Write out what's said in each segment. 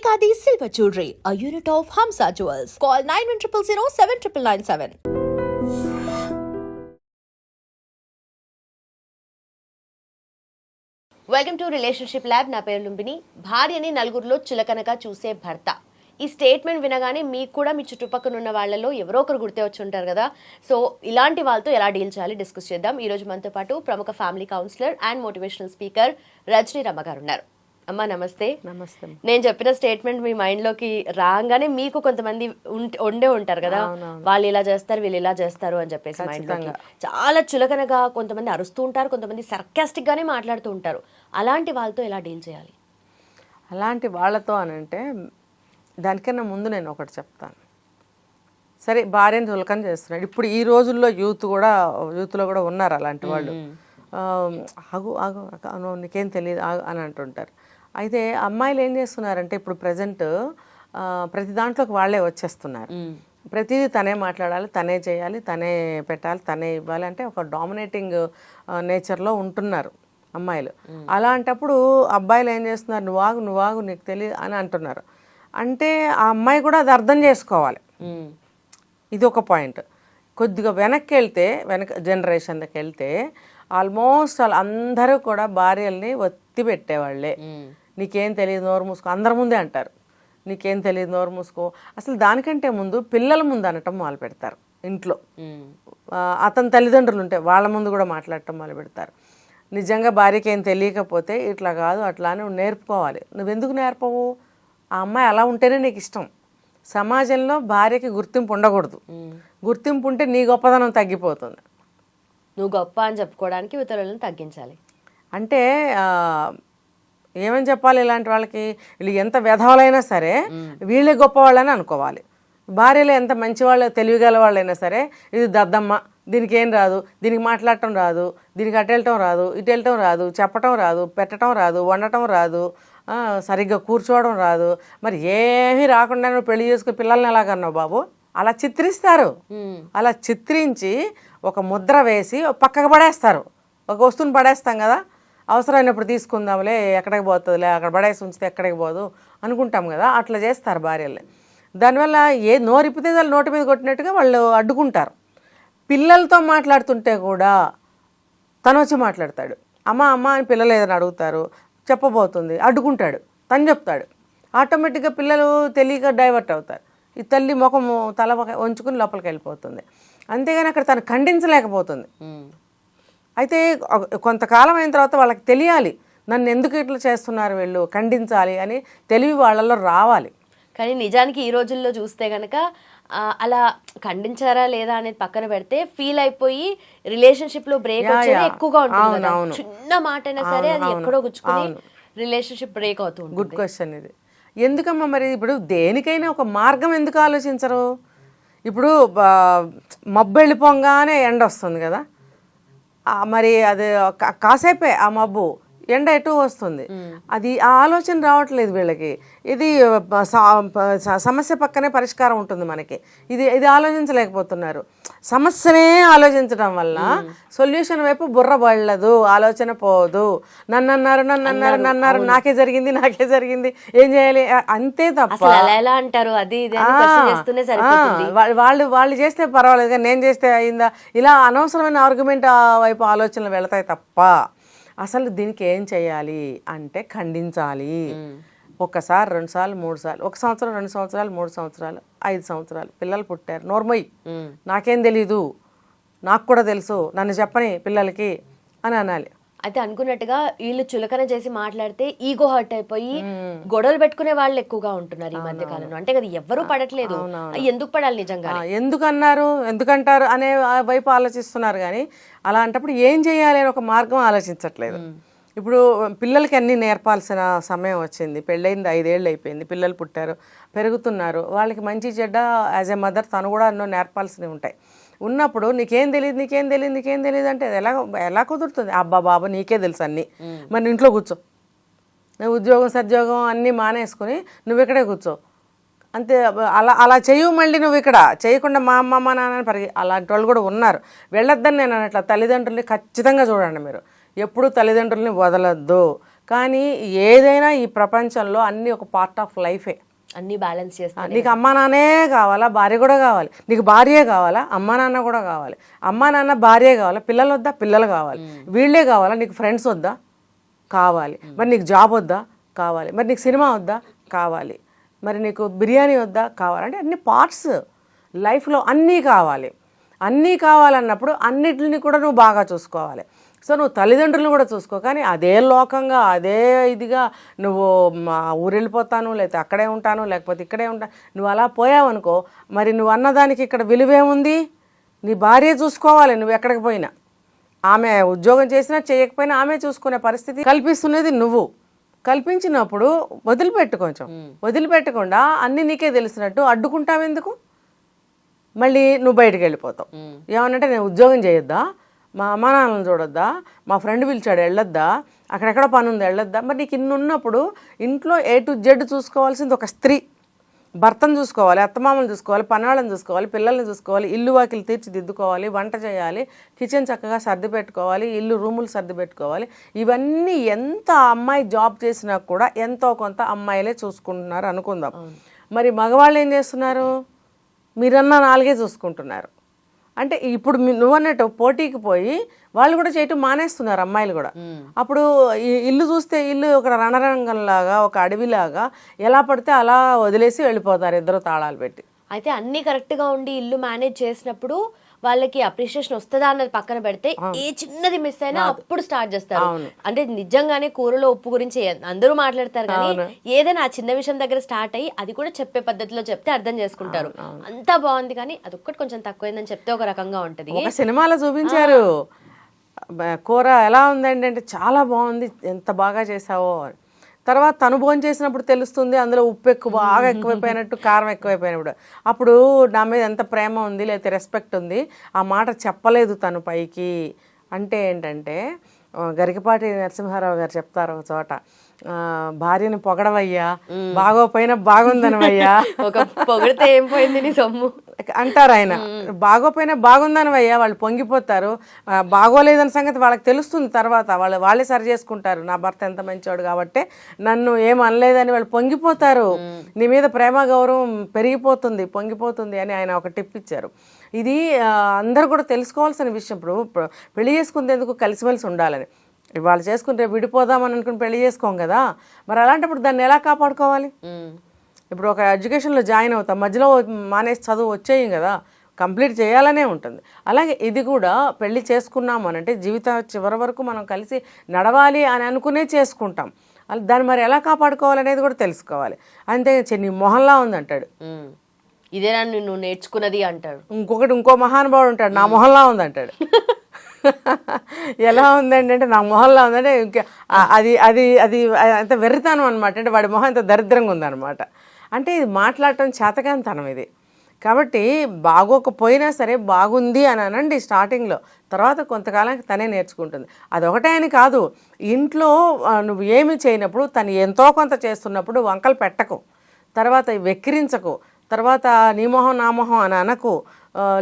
Kekadi Silver Jewelry, a unit of Hamsa Jewels. Call 9100 7997. Welcome to relationship lab నా పేరు లుంబిని. భార్యని నలుగురిలో చులకనగా చూసే భర్త. ఈ స్టేట్మెంట్ వినగానే మీకు కూడా మీ చుట్టుపక్కల ఉన్న వాళ్ళలో ఎవరో ఒకరు గుర్తే వచ్చి ఉంటారు కదా. సో ఇలాంటి వాళ్ళతో ఎలా డీల్ చేయాలి? డిస్కస్ చేద్దాం. ఈరోజు రోజు మనతో పాటు ప్రముఖ family counsellor and motivational speaker Rajani Ramma garu ఉన్నారు. అమ్మా నమస్తే. నమస్తే నేను చెప్పిన స్టేట్మెంట్ మీ మైండ్లోకి రాగానే మీకు కొంతమంది ఉండే ఉంటారు కదా. వాళ్ళు ఇలా చేస్తారు వీళ్ళు ఇలా చేస్తారు అని చెప్పేసి మైండ్లోకి చాలా చులకనగా కొంతమంది అరుస్తూ ఉంటారు కొంతమంది సర్కాస్టిక్ గానే మాట్లాడుతూ ఉంటారు. అలాంటి వాళ్ళతో ఎలా డీల్ చేయాలి? అలాంటి వాళ్ళతో అని అంటే దానికన్నా ముందు నేను ఒకటి చెప్తాను. సరే భార్యను చులకన చేస్తున్నాడు. ఇప్పుడు ఈ రోజుల్లో యూత్ కూడా యూత్లో కూడా ఉన్నారు అలాంటి వాళ్ళు. ఆగు ఆగు నీకేం తెలియదు అని అంటుంటారు. అయితే అమ్మాయిలు ఏం చేస్తున్నారంటే ఇప్పుడు ప్రజెంట్ ప్రతి దాంట్లోకి వాళ్ళే వచ్చేస్తున్నారు. ప్రతిదీ తనే మాట్లాడాలి తనే చేయాలి తనే పెట్టాలి తనే ఇవ్వాలి అంటే ఒక డామినేటింగ్ నేచర్లో ఉంటున్నారు అమ్మాయిలు. అలాంటప్పుడు అబ్బాయిలు ఏం చేస్తున్నారు నువ్వాగు నువ్వాగు నీకు తెలియదు అని అంటున్నారు. అంటే ఆ అమ్మాయి కూడా అది అర్థం చేసుకోవాలి. ఇది ఒక పాయింట్. కొద్దిగా వెనక్కి వెళ్తే వెనక జనరేషన్కి వెళ్తే ఆల్మోస్ట్ వాళ్ళు అందరూ కూడా భార్యల్ని ఒత్తి పెట్టేవాళ్ళే నీకేం తెలియదు నోరు మూసుకో. అందరి ముందే అంటారు. నీకేం తెలియదు నోరు మూసుకో. అసలు దానికంటే ముందు పిల్లల ముందు అనటం మొదలు పెడతారు ఇంట్లో అతని తల్లిదండ్రులు ఉంటే వాళ్ళ ముందు కూడా మాట్లాడటం మొదలు పెడతారు నిజంగా భార్యకి ఏం తెలియకపోతే ఇట్లా కాదు అట్లా అని నువ్వు నేర్పుకోవాలి. నువ్వెందుకు నేర్పవు? ఆ అమ్మాయి అలా ఉంటేనే నీకు ఇష్టం సమాజంలో భార్యకి గుర్తింపు ఉండకూడదు. గుర్తింపు ఉంటే నీ గొప్పదనం తగ్గిపోతుంది. నువ్వు గొప్ప అని చెప్పుకోవడానికి ఇతరులను తగ్గించాలి. అంటే ఏమని చెప్పాలి ఇలాంటి వాళ్ళకి? వీళ్ళు ఎంత వ్యధవలైనా సరే వీళ్ళే గొప్పవాళ్ళని అనుకోవాలి. భార్యలు ఎంత మంచి వాళ్ళు తెలివిగల వాళ్ళైనా సరే ఇది దద్దమ్మ దీనికి ఏం రాదు దీనికి మాట్లాడటం రాదు దీనికి అటు వెళ్ళటం రాదు ఇటు వెళ్ళటం రాదు చెప్పటం రాదు పెట్టడం రాదు వండటం రాదు సరిగ్గా కూర్చోవడం రాదు. మరి ఏమీ రాకుండా నువ్వు పెళ్ళి చేసుకుని పిల్లల్ని ఎలాగన్నావు బాబు? అలా చిత్రిస్తారు. అలా చిత్రించి ఒక ముద్ర వేసి పక్కకు పడేస్తారు. ఒక వస్తువుని పడేస్తాం కదా? అవసరమైనప్పుడు తీసుకుందాంలే ఎక్కడికి పోతుందిలే అక్కడ బడాయిసి ఉంచితే ఎక్కడికి పోదు అనుకుంటాం కదా అట్లా చేస్తారు భార్యలే దానివల్ల ఏ నోరిపితే వాళ్ళు నోటి మీద కొట్టినట్టుగా వాళ్ళు అడ్డుకుంటారు. పిల్లలతో మాట్లాడుతుంటే కూడా తను వచ్చి మాట్లాడతాడు. అమ్మ అమ్మ అని పిల్లలు ఏదైనా అడుగుతారు చెప్పబోతుంది అడ్డుకుంటాడు తను చెప్తాడు. ఆటోమేటిక్గా పిల్లలు తెలియక డైవర్ట్ అవుతారు. ఈ తల్లి ముఖం తల ఒక- వంచుకుని లోపలికి వెళ్ళిపోతుంది. అంతేగాని అక్కడ తను ఖండించలేకపోతుంది. అయితే కొంతకాలం అయిన తర్వాత వాళ్ళకి తెలియాలి నన్ను ఎందుకు ఇట్లా చేస్తున్నారు వీళ్ళు ఖండించాలి అని తెలివి వాళ్ళలో రావాలి. కానీ నిజానికి ఈ రోజుల్లో చూస్తే గనక ఆ, అలా ఖండించారా లేదా అనేది పక్కన పెడితే ఫీల్ అయిపోయి రిలేషన్షిప్లో బ్రేక్. ఎక్కువగా ఉంటుంది. చిన్న మాట అయినా సరే అది ఎక్కడో గుచ్చుకుని రిలేషన్షిప్ బ్రేక్ అవుతూ ఉంటుంది. గుడ్ క్వశ్చన్ ఇది. ఎందుకమ్మా మరి ఇప్పుడు దేనికైనా ఒక మార్గం ఎందుకు ఆలోచించరు? ఇప్పుడు మబ్బు వెళ్ళిపోగానే ఎండ వస్తుంది కదా. మరి అది కాసేపే ఆ మబ్బు ఎండ ఎటు వస్తుంది? అది ఆ ఆలోచన రావట్లేదు వీళ్ళకి. ఇది సమస్య పక్కనే పరిష్కారం ఉంటుంది మనకి. ఇది ఇది ఆలోచించలేకపోతున్నారు. సమస్యనే ఆలోచించడం వల్ల సొల్యూషన్ వైపు బుర్ర పడలేదు ఆలోచన పోదు. నన్ను అన్నారు నన్ను అన్నారు. నన్ను అన్నారు నాకే జరిగింది నాకే జరిగింది ఏం చేయాలి? అంతే తప్ప ఎలా అంటారు? అది వాళ్ళు వాళ్ళు చేస్తే పర్వాలేదు కానీ నేను చేస్తే అయిందా? ఇలా అనవసరమైన ఆర్గ్యుమెంట్ వైపు ఆలోచనలు వెళతాయి తప్ప అసలు దీనికి ఏం చేయాలి అంటే ఖండించాలి. ఒక్కసారి రెండు సార్లు మూడు సార్లు ఒక సంవత్సరం రెండు సంవత్సరాలు మూడు సంవత్సరాలు ఐదు సంవత్సరాలు పిల్లలు పుట్టారు. నోర్మోయ్ నాకేం తెలీదు. నాకు కూడా తెలుసు. నన్ను చెప్పని పిల్లలకి అని అనాలి. అయితే అనుకున్నట్టుగా వీళ్ళు చులకన చేసి మాట్లాడితే ఈగో హర్ట్ అయిపోయి గొడవలు పెట్టుకునే వాళ్ళు ఎక్కువగా ఉంటున్నారు ఈ మధ్య కాలంలో. అంటే కదా ఎవ్వరూ పడట్లేదు. ఎందుకు పడాలి నిజంగా ఎందుకు అన్నారు? ఎందుకంటారు అనే వైపు ఆలోచిస్తున్నారు కానీ అలాంటప్పుడు ఏం చేయాలి అని ఒక మార్గం ఆలోచించట్లేదు. ఇప్పుడు పిల్లలకి అన్నీ నేర్పాల్సిన సమయం వచ్చింది. పెళ్ళయింది ఐదేళ్ళు అయిపోయింది. పిల్లలు పుట్టారు పెరుగుతున్నారు. వాళ్ళకి మంచి చెడ్డ యాజ్ ఎ మదర్ తను కూడా ఎన్నో నేర్పాల్సినవి ఉంటాయి. ఉన్నప్పుడు నీకేం తెలియదు నీకేం తెలియదు నీకేం తెలియదు అంటే అది ఎలా ఎలా కుదురుతుంది? అబ్బా బాబా నీకే తెలుసు అన్నీ. మరి ఇంట్లో కూర్చో. నువ్వు ఉద్యోగం సద్యోగం అన్నీ మానేసుకుని నువ్వు ఇక్కడే కూర్చో. అంతే అలా అలా చేయవు మళ్ళీ నువ్వు ఇక్కడ. చేయకుండా మా అమ్మ మా నాన్న పరిగి అలాంటి వాళ్ళు కూడా ఉన్నారు. వెళ్ళొద్దని నేను అనట్లా తల్లిదండ్రుల్ని ఖచ్చితంగా చూడండి మీరు. ఎప్పుడు తల్లిదండ్రుల్ని వదలొద్దు. కానీ ఏదైనా ఈ ప్రపంచంలో అన్నీ ఒక పార్ట్ ఆఫ్ లైఫే అన్ని బ్యాలెన్స్ చేస్తాను నీకు అమ్మా నాన్నే కావాలా? భార్య కూడా కావాలి. నీకు భార్యే కావాలా? అమ్మా నాన్న కూడా కావాలి. అమ్మా నాన్న భార్యే కావాలా? పిల్లలు వద్దా? పిల్లలు కావాలి. వీళ్ళే కావాలా? నీకు ఫ్రెండ్స్ వద్దా? కావాలి. మరి నీకు జాబ్ వద్దా? కావాలి. మరి నీకు సినిమా వద్దా? కావాలి. మరి నీకు బిర్యానీ వద్దా? కావాలి. అంటే అన్ని పార్ట్స్ లైఫ్లో అన్నీ కావాలి. అన్నీ కావాలన్నప్పుడు అన్నిటిని కూడా నువ్వు బాగా చూసుకోవాలి. సో నువ్వు తల్లిదండ్రులను కూడా చూసుకో. కానీ అదే లోకంగా అదే ఇదిగా నువ్వు మా ఊరు వెళ్ళిపోతాను లేకపోతే అక్కడే ఉంటాను లేకపోతే ఇక్కడే ఉంటాను నువ్వు అలా పోయావనుకో మరి నువ్వు అన్నదానికి ఇక్కడ విలువేముంది నీ భార్య చూసుకోవాలి నువ్వు ఎక్కడికి పోయినా. ఆమె ఉద్యోగం చేసినా చేయకపోయినా ఆమె చూసుకునే పరిస్థితి కల్పిస్తున్నది నువ్వు. కల్పించినప్పుడు వదిలిపెట్టు కొంచెం. వదిలిపెట్టకుండా అన్ని నీకే తెలిసినట్టు అడ్డుకుంటావెందుకు? మళ్ళీ నువ్వు బయటకు వెళ్ళిపోతావు. ఏమనంటే నేను ఉద్యోగం చేయొద్దా? మా అమ్మా నాన్నలను చూడొద్దా? మా ఫ్రెండ్ పిలిచాడు వెళ్ళొద్దా? అక్కడెక్కడ పని ఉంది వెళ్ళొద్దా? మరి నీకు ఇన్ని ఉన్నప్పుడు ఇంట్లో ఏ టు జెడ్ చూసుకోవాల్సింది ఒక స్త్రీ. భర్తను చూసుకోవాలి అత్తమామలు చూసుకోవాలి పనాళ్ళని చూసుకోవాలి పిల్లల్ని చూసుకోవాలి ఇల్లు వాకిలు తీర్చిదిద్దుకోవాలి వంట చేయాలి కిచెన్ చక్కగా సర్ది పెట్టుకోవాలి ఇల్లు రూములు సర్ది పెట్టుకోవాలి. ఇవన్నీ ఎంత అమ్మాయి జాబ్ చేసినా కూడా ఎంతో కొంత అమ్మాయిలే చూసుకుంటున్నారు అనుకుందాం. మరి మగవాళ్ళు ఏం చేస్తున్నారు? మీరన్నా నాలుగే చూసుకుంటున్నారు. అంటే ఇప్పుడు మీ- నువ్వు అన్నట్టు పోటీకి పోయి వాళ్ళు కూడా చేయటం మానేస్తున్నారు అమ్మాయిలు కూడా. అప్పుడు ఈ ఇల్లు చూస్తే ఇల్లు ఒక రణరంగంలాగా ఒక అడవిలాగా ఎలా పడితే అలా వదిలేసి వెళ్ళిపోతారు ఇద్దరు తాళాలు పెట్టి. అయితే అన్ని కరెక్ట్గా ఉండి ఇల్లు మేనేజ్ చేసినప్పుడు వాళ్ళకి అప్రిషియేషన్ వస్తుందా అన్నది పక్కన పెడితే ఏ చిన్నది మిస్ అయినా అప్పుడు స్టార్ట్ చేస్తారు. అంటే నిజంగానే కూరలో ఉప్పు గురించి అందరూ మాట్లాడతారు కానీ ఏదైనా ఆ చిన్న విషయం దగ్గర స్టార్ట్ అయ్యి అది కూడా చెప్పే పద్ధతిలో చెప్తే అర్థం చేసుకుంటారు. అంతా బాగుంది కానీ అదొక్కటి కొంచెం తక్కువైందని చెప్తే ఒక రకంగా ఉంటది. సినిమాలో చూపించారు. కూర ఎలా ఉందండి అంటే చాలా బాగుంది. ఎంత బాగా చేసావో అని. తర్వాత తను భోజనం చేసినప్పుడు తెలుస్తుంది అందులో ఉప్పు ఎక్కువ బాగా ఎక్కువైపోయినట్టు కారం ఎక్కువైపోయినప్పుడు. అప్పుడు నా మీద ఎంత ప్రేమ ఉంది లేకపోతే రెస్పెక్ట్ ఉంది ఆ మాట చెప్పలేదు తను పైకి. అంటే ఏంటంటే గరికపాటి నరసింహారావు గారు చెప్తారు ఒక చోట. ఆ, భార్యని పొగడవయ్యా బాగోపోయినా బాగుందనవయ్యా. ఒక పొగిడితే ఏం పోయింది నీ సొమ్ము? అంటారు ఆయన. బాగోపోయినా బాగుందని అయ్యా వాళ్ళు పొంగిపోతారు. బాగోలేదన్న సంగతి వాళ్ళకి తెలుస్తుంది తర్వాత. వాళ్ళు వాళ్ళే సరి చేసుకుంటారు. నా భర్త ఎంత మంచివాడు కాబట్టి నన్ను ఏం అనలేదని వాళ్ళు పొంగిపోతారు. నీ మీద ప్రేమ గౌరవం పెరిగిపోతుంది పొంగిపోతుంది అని ఆయన ఒక టిప్ ఇచ్చారు. ఇది అందరూ కూడా తెలుసుకోవాల్సిన విషయం. ఇప్పుడు పెళ్ళి చేసుకునేందుకు కలిసిమెలిసి ఉండాలని? వాళ్ళు చేసుకుంటే విడిపోదామని అనుకుని పెళ్ళి చేసుకోం కదా. మరి అలాంటప్పుడు దాన్ని ఎలా కాపాడుకోవాలి. ఇప్పుడు ఒక ఎడ్యుకేషన్లో జాయిన్ అవుతాం మధ్యలో మానేసి చదువు వచ్చేయం కదా. కంప్లీట్ చేయాలనే ఉంటుంది. అలాగే ఇది కూడా పెళ్ళి చేసుకున్నాము అని అంటే జీవిత చివరి వరకు మనం కలిసి నడవాలి అని అనుకునే చేసుకుంటాం. దాన్ని మరి ఎలా కాపాడుకోవాలనేది కూడా తెలుసుకోవాలి. అంతే "ఛే, నీ మొహంలా ఉంది అంటాడు ఉమ్. ఇదేనా నువ్వు నేర్చుకున్నది అంటాడు. ఇంకొకటి ఇంకో మహానుభావుడు ఉంటాడు నా మొహంలా ఉంది అంటాడు ఎలా ఉందండి అంటే నా మొహంలా ఉందంటే అది అది అది అంత వెర్రితనం అనమాట అంటే వాడి మొహం అంత దరిద్రంగా ఉందన్నమాట. అంటే ఇది మాట్లాడటం చేతకాంతనం ఇది. కాబట్టి బాగోకపోయినా సరే బాగుంది అని అనండి స్టార్టింగ్లో. తర్వాత కొంతకాలానికి తనే నేర్చుకుంటుంది. అదొకటే అని కాదు ఇంట్లో నువ్వు ఏమి చేయనప్పుడు తను ఎంతో కొంత చేస్తున్నప్పుడు వంకలు పెట్టకు. తర్వాత వెక్కిరించకు. తర్వాత నీ మొహం నా మొహం అని అనకు.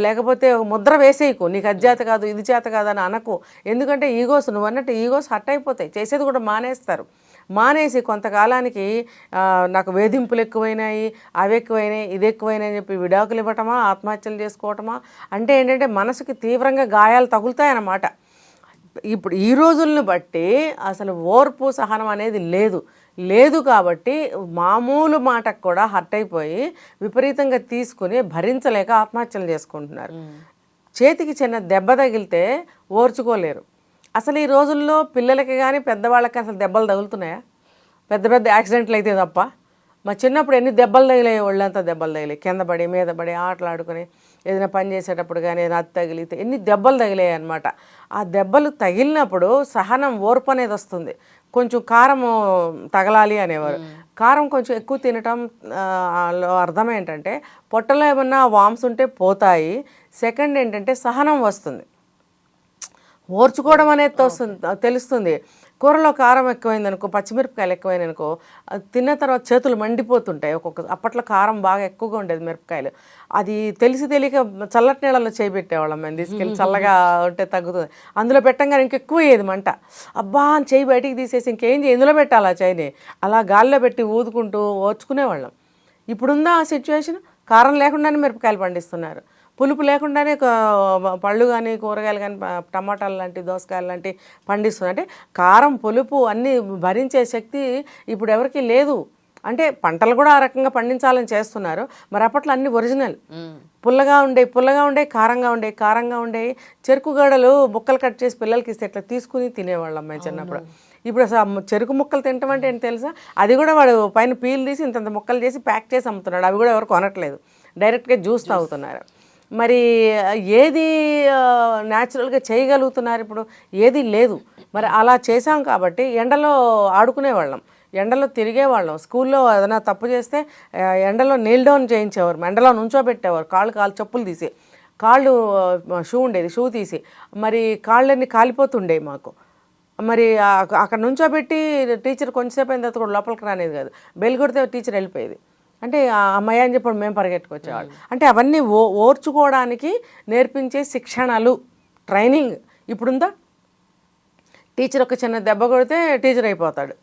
లేకపోతే ముద్ర వేసేయకు. నీకు అది కాదు ఇది చేత కాదు అని అనకు. ఎందుకంటే ఈగోస్ నువ్వు అన్నట్టు ఈగోస్ హట్ అయిపోతాయి. చేసేది కూడా మానేస్తారు. మానేసి కొంతకాలానికి నాకు వేధింపులు ఎక్కువైనాయి అవి ఎక్కువైనాయి ఇది ఎక్కువైనాయి అని చెప్పి విడాకులు ఇవ్వటమా ఆత్మహత్యలు చేసుకోవటమా? అంటే ఏంటంటే మనసుకి తీవ్రంగా గాయాలు తగులుతాయన్నమాట. ఇప్పుడు ఈ రోజులను బట్టి అసలు ఓర్పు సహనం అనేది లేదు. లేదు కాబట్టి మామూలు మాటకు కూడా హర్ట్ అయిపోయి విపరీతంగా తీసుకుని భరించలేక ఆత్మహత్యలు చేసుకుంటున్నారు. చేతికి చిన్న దెబ్బ తగిలితే ఓర్చుకోలేరు. అసలు ఈ రోజుల్లో పిల్లలకి కానీ పెద్దవాళ్ళకి అసలు దెబ్బలు తగులుతున్నాయా? పెద్ద పెద్ద యాక్సిడెంట్లు అయితే తప్ప. మా చిన్నప్పుడు ఎన్ని దెబ్బలు తగిలాయి ఒళ్ళంతా దెబ్బలు తగిలాయి. కింద పడి మీద పడి ఆటలాడుకొని ఏదైనా పని చేసేటప్పుడు కానీ ఏదైనా అత్తి తగిలితే ఎన్ని దెబ్బలు తగిలాయి అనమాట ఆ దెబ్బలు తగిలినప్పుడు సహనం ఓర్పు అనేది వస్తుంది. కొంచెం కారం తగలాలి అనేవారు. కారం కొంచెం ఎక్కువ తినటం అర్థం ఏంటంటే పొట్టలో ఏమన్నా వామ్స్ ఉంటే పోతాయి. సెకండ్ ఏంటంటే సహనం వస్తుంది. ఓర్చుకోవడం అనేది తెలుస్తుంది. కూరలో కారం ఎక్కువైంది అనుకో పచ్చిమిరపకాయలు ఎక్కువైంది అనుకో తిన్న తర్వాత చేతులు మండిపోతుంటాయి ఒక్కొక్క అప్పట్లో కారం బాగా ఎక్కువగా ఉండేది మిరపకాయలు. అది తెలిసి తెలియక చల్లటి నీళ్ళలో చేయబెట్టేవాళ్ళం మేము తీసుకెళ్ళి చల్లగా ఉంటే తగ్గుతుంది. అందులో పెట్టంగానే ఇంకెక్కువ అయ్యేది మంట. అబ్బా అని చేయి బయటికి తీసేసి ఇంకేం చేయి ఇందులో పెట్టాలి ఆ చేయిని? అలా గాల్లో పెట్టి ఊదుకుంటూ ఓర్చుకునేవాళ్ళం. ఇప్పుడుందా ఆ సిచ్యువేషన్ కారం లేకుండానే మిరపకాయలు పండిస్తున్నారు. పులుపు లేకుండానే పళ్ళు కానీ కూరగాయలు కానీ టమాటాలు లాంటి దోసకాయలు లాంటి పండిస్తున్నారు అంటే కారం పులుపు అన్నీ భరించే శక్తి ఇప్పుడు ఎవరికి లేదు. అంటే పంటలు కూడా ఆ రకంగా పండించాలని చేస్తున్నారు. మరి అప్పట్లో అన్ని ఒరిజినల్. పుల్లగా ఉండే పుల్లగా ఉండే కారంగా ఉండే కారంగా ఉండే చెరుకు గడలు ముక్కలు కట్ చేసి పిల్లలకి ఇస్తే ఇట్లా తీసుకుని తినేవాళ్ళం మేము చిన్నప్పుడు. ఇప్పుడు అసలు చెరుకు ముక్కలు తింటాం అంటే ఏంటి తెలుసా? అది కూడా వాడు పైన పీల్ తీసి ఇంతంత ముక్కలు చేసి ప్యాక్ చేసి అమ్ముతున్నాడు. అవి కూడా ఎవరు కొనట్లేదు. డైరెక్ట్గా జ్యూస్ తాగుతున్నారు. మరి ఏది న్యాచురల్గా చేయగలుగుతున్నారు ఇప్పుడు? ఏది లేదు. మరి అలా చేసాం కాబట్టి ఎండలో ఆడుకునేవాళ్ళం. ఎండలో తిరిగేవాళ్ళం. స్కూల్లో ఏదైనా తప్పు చేస్తే ఎండలో నీల్ డౌన్ చేయించేవారు. ఎండలో నుంచోబెట్టేవారు. కాళ్ళు కాళ్ళు చెప్పులు తీసి. కాళ్ళు షూ ఉండేది. షూ తీసి. మరి కాళ్ళన్నీ కాలిపోతుండేవి మాకు. మరి అక్కడ నుంచోబెట్టి టీచర్ కొంచెంసేపు అయిన తర్వాత కూడా లోపలికి రానేది కాదు. బెల్ కొడితే టీచర్ వెళ్ళిపోయేది. అంటే ఆ అమ్మాయి అని చెప్పి మేము పరిగెట్టుకొచ్చేవాళ్ళు అంటే అవన్నీ ఓ ఓర్చుకోవడానికి నేర్పించే శిక్షణలు ట్రైనింగ్ ఇప్పుడుందా? టీచర్ ఒక చిన్న దెబ్బ కొడితే టీచర్ అయిపోతాడు.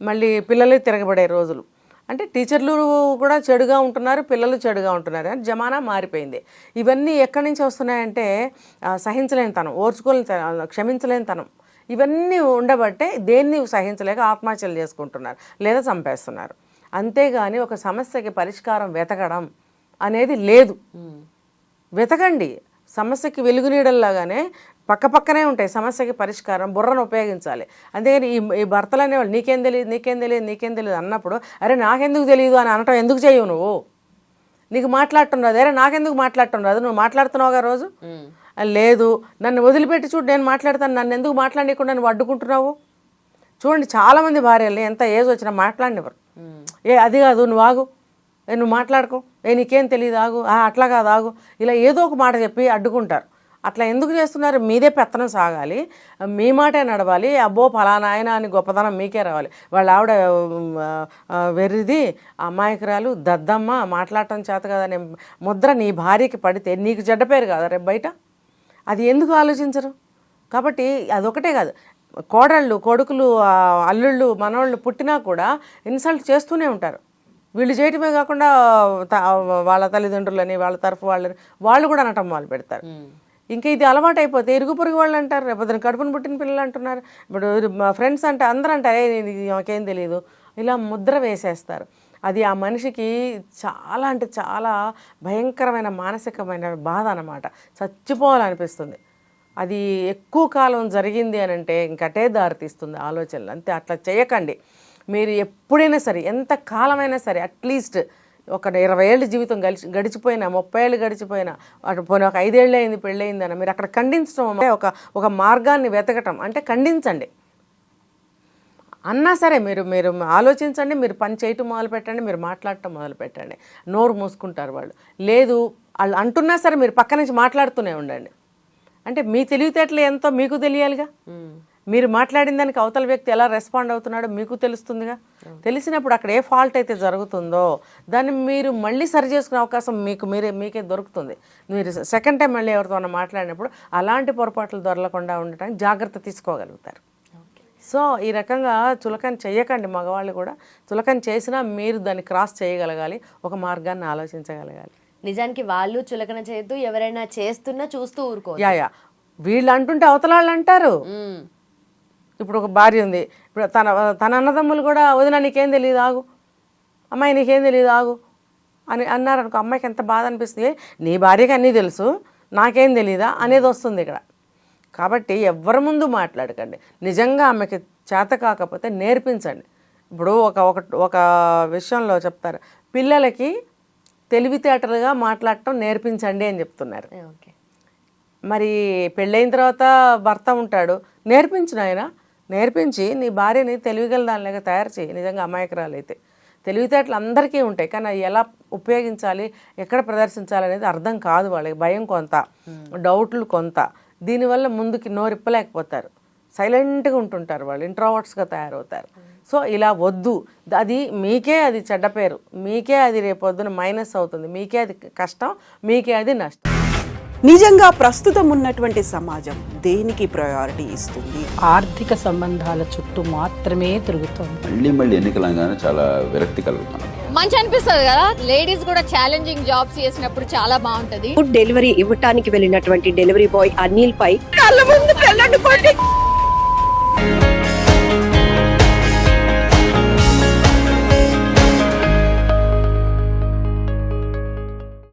మళ్ళీ పిల్లలే తిరగబడే రోజులు. అంటే టీచర్లు కూడా చెడుగా ఉంటున్నారు పిల్లలు చెడుగా ఉంటున్నారు. అని జమానా మారిపోయింది. ఇవన్నీ ఎక్కడి నుంచి వస్తున్నాయంటే సహించలేని తనం ఓర్చుకోలేని తనం క్షమించలేని తనం ఇవన్నీ ఉండబట్టే దేన్ని సహించలేక ఆత్మహత్యలు చేసుకుంటున్నారు లేదా చంపేస్తున్నారు. అంతేగాని ఒక సమస్యకి పరిష్కారం వెతకడం అనేది లేదు. వెతకండి. సమస్యకి వెలుగునీడల్లాగానే పక్క పక్కనే ఉంటాయి. సమస్యకి పరిష్కారం బుర్రను ఉపయోగించాలి. అంతేగాని ఈ ఈ భర్తలు అనేవాళ్ళు నీకేం తెలియదు నీకేం తెలియదు నీకేం తెలియదు అన్నప్పుడు అరే నాకెందుకు తెలియదు అని అనటం ఎందుకు చేయవు నువ్వు? నీకు మాట్లాడటం రాదు అరే నాకెందుకు మాట్లాడటం రాదు నువ్వు మాట్లాడుతున్నావుగా రోజు? లేదు. నన్ను వదిలిపెట్టి చూడు నేను మాట్లాడతాను. నన్ను ఎందుకు మాట్లాడకుండా నువ్వు అడ్డుకుంటున్నావు? చూడండి చాలామంది భార్యలు ఎంత ఏజ్ వచ్చినా మాట్లాడినవారు ఏ అది కాదు నువ్వు ఆగు. నువ్వు మాట్లాడుకో. ఏ నీకేం తెలియదు ఆగు. అట్లా కాదు ఆగు. ఇలా ఏదో ఒక మాట చెప్పి అడ్డుకుంటారు. అట్లా ఎందుకు చేస్తున్నారు? మీదే పెత్తనం సాగాలి. మీ మాటే నడవాలి. అబ్బో ఫలానా ఆయన అని గొప్పదనం మీకే రావాలి. వాళ్ళ ఆవిడ వెర్రిది అమాయకురాలు దద్దమ్మ మాట్లాడటం చేత కదనే ముద్ర నీ భార్యకి పడితే నీకు చెడ్డ పేరు కాదు రేపు బయట? అది ఎందుకు ఆలోచించరు? కాబట్టి అదొకటే కాదు. కోడళ్ళు కొడుకులు అల్లుళ్ళు మనవాళ్ళు పుట్టినా కూడా ఇన్సల్ట్ చేస్తూనే ఉంటారు. వీళ్ళు చేయటమే కాకుండా వాళ్ళ తల్లిదండ్రులని వాళ్ళ తరఫు వాళ్ళని వాళ్ళు కూడా అనటం మొదలు పెడతారు. ఇంకా ఇది అలవాటు అయిపోతే ఇరుగు పొరుగు వాళ్ళు అంటారు రేపు కడుపున పుట్టిన పిల్లలు అంటున్నారు ఇప్పుడు మా ఫ్రెండ్స్ అంటే అందరూ అంటారు "ఏ, ఇది మాకేం తెలియదు ఇలా ముద్ర వేసేస్తారు. అది ఆ మనిషికి చాలా అంటే చాలా భయంకరమైన మానసికమైన బాధ అన్నమాట. చచ్చిపోవాలనిపిస్తుంది. అది ఎక్కువ కాలం జరిగింది అని అంటే ఇంకటే దారితీస్తుంది ఆలోచనలు. అంతే అట్లా చేయకండి. మీరు ఎప్పుడైనా సరే ఎంత కాలమైనా సరే అట్లీస్ట్ ఒక ఇరవై ఏళ్ళ జీవితం గడిచి గడిచిపోయినా ముప్పై ఏళ్ళు గడిచిపోయినా అటు పోనీ ఒక ఐదేళ్ళు అయింది పెళ్ళయిందన్న మీరు అక్కడ ఖండించడం అంటే ఒక ఒక మార్గాన్ని వెతకటం అంటే ఖండించండి. అన్నా సరే మీరు మీరు ఆలోచించండి మీరు పని చేయటం మొదలు పెట్టండి మీరు మాట్లాడటం మొదలు పెట్టండి. నోరు మూసుకుంటారు వాళ్ళు. లేదు వాళ్ళు అంటున్నా సరే మీరు పక్క నుంచి మాట్లాడుతూనే ఉండండి. అంటే మీ తెలివితేటలు ఎంతో మీకు తెలియాలిగా? మీరు మాట్లాడిన దానికి అవతల వ్యక్తి ఎలా రెస్పాండ్ అవుతున్నాడో మీకు తెలుస్తుందిగా? తెలిసినప్పుడు అక్కడ ఏ ఫాల్ట్ అయితే జరుగుతుందో దాన్ని మీరు మళ్ళీ సరి చేసుకునే అవకాశం మీకు మీరే మీకే దొరుకుతుంది. మీరు సెకండ్ టైం మళ్ళీ ఎవరితో మాట్లాడినప్పుడు అలాంటి పొరపాట్లు దొరలకుండా ఉండటానికి జాగ్రత్త తీసుకోగలుగుతారు. సో ఈ రకంగా చులకన చేయకండి మగవాళ్ళు కూడా. చులకన చేసినా మీరు దాన్ని క్రాస్ చేయగలగాలి ఒక మార్గాన్ని ఆలోచించగలగాలి. నిజానికి వాళ్ళు చులకన చేయొద్దు ఎవరైనా చేస్తున్నా చూస్తూ ఊరుకో యా యా. వీళ్ళు అంటుంటే అవతల వాళ్ళు అంటారు ఇప్పుడు ఒక భార్య ఉంది. ఇప్పుడు తన తన అన్నదమ్ములు కూడా వదిన నీకేం తెలియదు ఆగు. అమ్మాయి నీకేం తెలియదు ఆగు. అని అన్నారు అనుకో అమ్మాయికి ఎంత బాధ అనిపిస్తుంది. నీ భార్యకి అన్నీ తెలుసు నాకేం తెలియదా అనేది వస్తుంది ఇక్కడ. కాబట్టి ఎవరి ముందు మాట్లాడకండి. నిజంగా ఆమెకి చేత కాకపోతే నేర్పించండి. ఇప్పుడు ఒక ఒక ఒక విషయంలో చెప్తారు. పిల్లలకి తెలివితేటలుగా మాట్లాడటం నేర్పించండి అని చెప్తున్నారు. ఓకే. మరి పెళ్ళైన తర్వాత భర్త ఉంటాడు. నేర్పించు ఆయన నేర్పించి నీ భార్యని తెలివిగల దానిలాగా తయారు చేయి. నిజంగా అమాయకురాలు అయితే తెలివితేటలు అందరికీ ఉంటాయి. కానీ అవి ఎలా ఉపయోగించాలి ఎక్కడ ప్రదర్శించాలి అనేది అర్థం కాదు వాళ్ళకి. భయం కొంత డౌట్లు కొంత. దీనివల్ల ముందుకి నోరిప్పలేకపోతారు. సైలెంట్గా ఉంటుంటారు వాళ్ళు. ఇంట్రావర్ట్స్గా తయారవుతారు. సో ఇలా వద్దు. అది మీకే అది చెడ్డ పేరు. మీకే అది రేపొద్దున మైనస్ అవుతుంది. మీకే అది కష్టం మీకే అది నష్టం. నిజంగా ప్రస్తుతం ఉన్నటువంటి సమాజం దేనికి ప్రయారిటీ ఇస్తుంది? ఆర్థిక సంబంధాల చుట్టూ మాత్రమే తిరుగుతోంది. మళ్ళీ మళ్ళీ ఎన్నికలంగానే చాలా విరక్తి కలుగుతాను మంచి అనిపిస్తుంది కదా? లేడీస్ కూడా ఛాలెంజింగ్ జాబ్స్ చేసినప్పుడు చాలా బాగుంటది. ఫుడ్ డెలివరీ ఇవ్వటానికి వెళ్ళినటువంటి డెలివరీ బాయ్ అనిల్ పై కళ్ళ ముందు